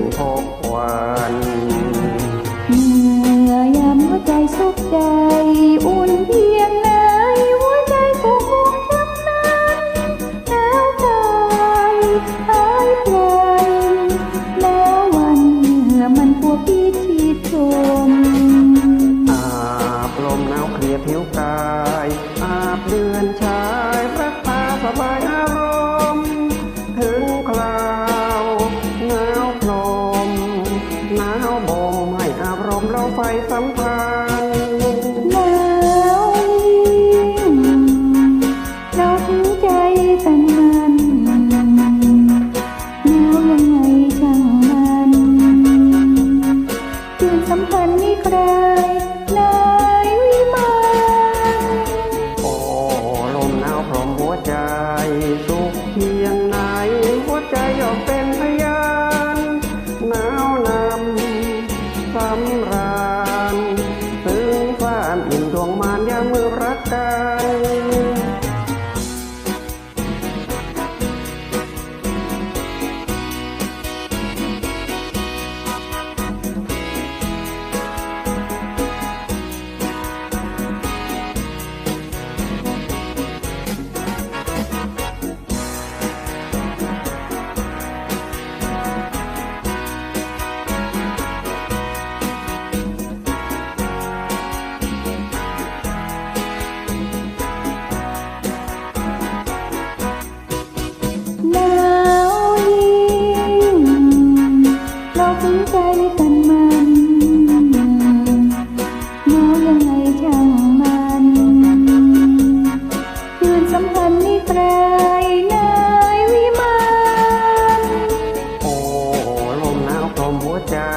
นหอวานเมื่อยามหัวใจสุขใจอุ้ย สุขเพียงไหนหัวใจยอมเป็นพยานหนาวนำสำราญถึงฟ้านอิ่มดวงมานยามมือรักกัน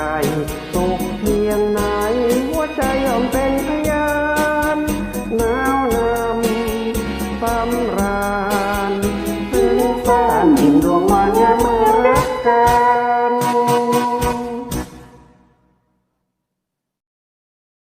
ายตกเพียงไหน